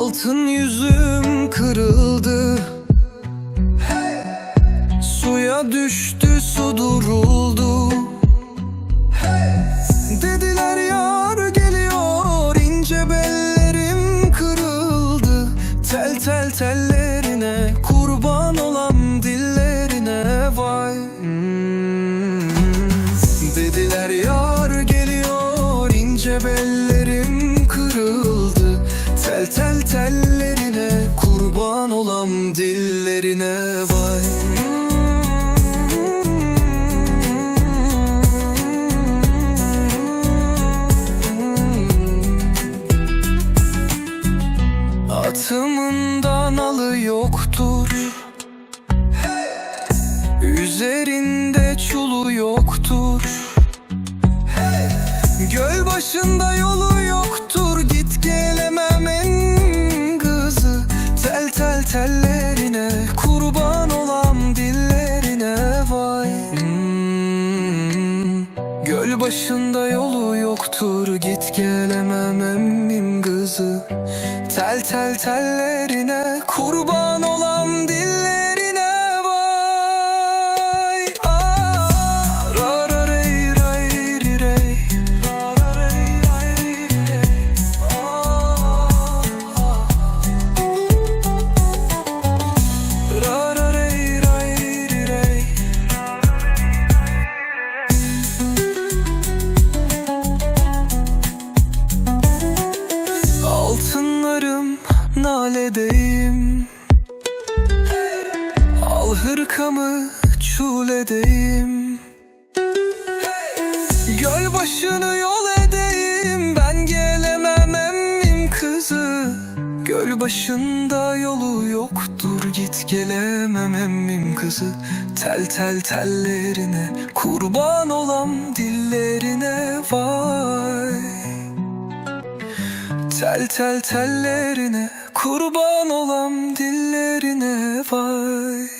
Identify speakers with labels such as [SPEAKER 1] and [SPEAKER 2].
[SPEAKER 1] Altın yüzüm kırıldı. Suya düştü su duruldu. Dediler yar geliyor ince bellerim kırıldı Tel tel tellerine kurban olan dillerine vay hmm. Dediler yar olan dillerine vay. Atımın nalı yoktur. Üzerinde çulu yoktur. Göl başında yolu yoktur. Git gelemem en kızı. Tel tel tellerine başında yolu yoktur. Git gelemem emmim kızı. Tel tel tellerine naledeyim Al hırkamı çul edeyim Göl başını yol edeyim. Ben gelemem emmim kızı. Göl başında yolu yoktur. Git gelemem emmim kızı. Tel tel tellerine Kurban olam dillerine vay. Tel tel tellerine kurban olam dillerine vay